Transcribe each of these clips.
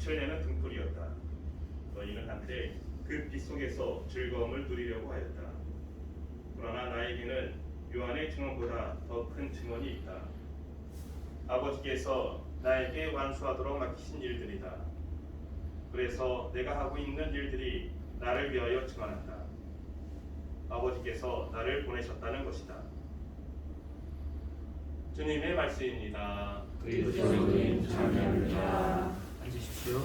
빛을 내는 등불이었다. 너희는 한때 그 빛 속에서 즐거움을 누리려고 하였다. 그러나 나에게는 요한의 증언보다 더 큰 증언이 있다. 아버지께서 나에게 완수하도록 맡기신 일들이다. 그래서 내가 하고 있는 일들이 나를 위하여 증언한다. 아버지께서 나를 보내셨다는 것이다. 주님의 말씀입니다. 그리스도님 찬양합니다. 앉으십시오. 아니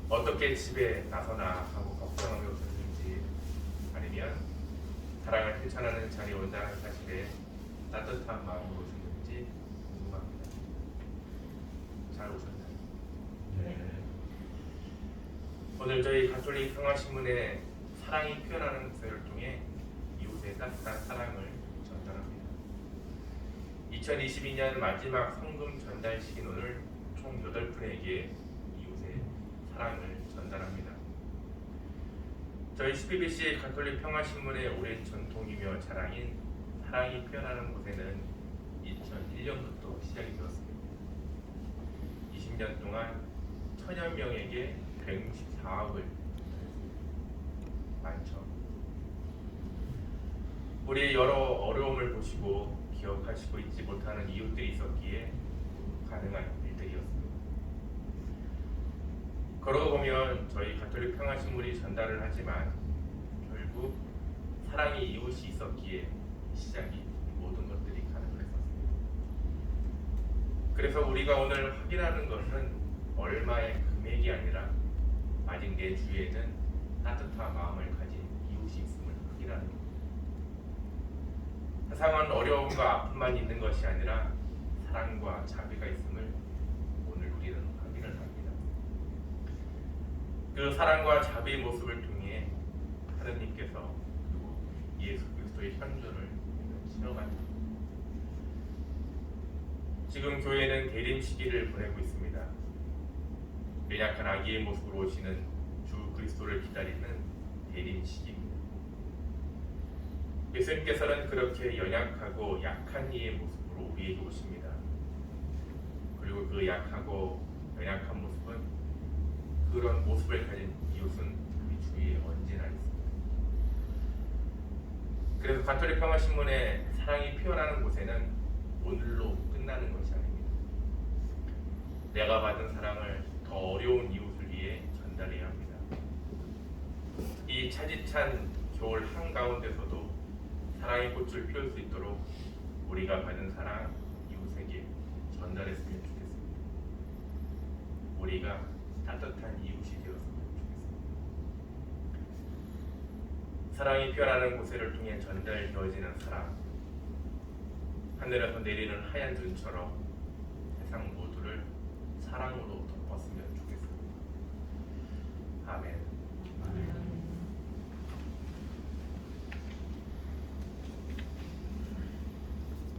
어떻게 집에 나서나 하고 걱정하며 오셨는지 아니면 사랑을 실천하는 자리에 온다는 사실에 따뜻한 마음으로 오셨는지 궁금합니다. 잘 오셨나요? 네. 오늘 저희 가톨릭 평화신문의 사랑이 표현하는 구세를 통해 이웃의 따뜻한 사랑을 전달합니다. 2022년 마지막 성금 전달식인 오늘 총 8분에게 이웃의 사랑을 전달합니다. 저희 CBBC 가톨릭 평화신문의 오랜 전통이며 자랑인 사랑이 표현하는 곳에는 2001년부터 시작이 되었습니다. 20년 동안 천여 명에게 164억을 많죠. 우리의 여러 어려움을 보시고 기억하시고 있지 못하는 이웃들이 있었기에 가능한 일들이었습니다. 그러고 보면 저희 가톨릭 평화신문이 전달을 하지만 결국 사랑이 이웃이 있었기에 시작이 모든 것들이 가능했었습니다. 그래서 우리가 오늘 확인하는 것은 얼마의 금액이 아니라 아직 내 주위에는 따뜻한 마음을 가진 이웃이 있음을 확인하는 것. 세상은 어려움과 아픔만 있는 것이 아니라 사랑과 자비가 있음을 오늘 우리는. 그 사랑과 자비의 모습을 통해 하느님께서 그리고 예수 그리스도의 현존을 실어갑니다. 지금 교회는 대림 시기를 보내고 있습니다. 연약한 아기의 모습으로 오시는 주 그리스도를 기다리는 대림 시기입니다. 예수님께서는 그렇게 연약하고 약한 이의 모습으로 우리에게 오십니다. 그리고 그 약하고 연약한 모습은 그런 모습을 가진 이웃은 우리 주위에 언제나 있습니다. 그래서 가톨릭 평화신문의 사랑이 피어나는 곳에는 오늘로 끝나는 것이 아닙니다. 내가 받은 사랑을 더 어려운 이웃을 위해 전달해야 합니다. 이 차디찬 겨울 한가운데서도 사랑의 꽃을 피울 수 있도록 우리가 받은 사랑 이웃에게 전달했으면 좋겠습니다. 우리가 따뜻한 이웃이 되었으면 좋겠습니다. 사랑이 피어나는 곳을 통해 전달되어지는 사랑 하늘에서 내리는 하얀 눈처럼 세상 모두를 사랑으로 덮었으면 좋겠습니다.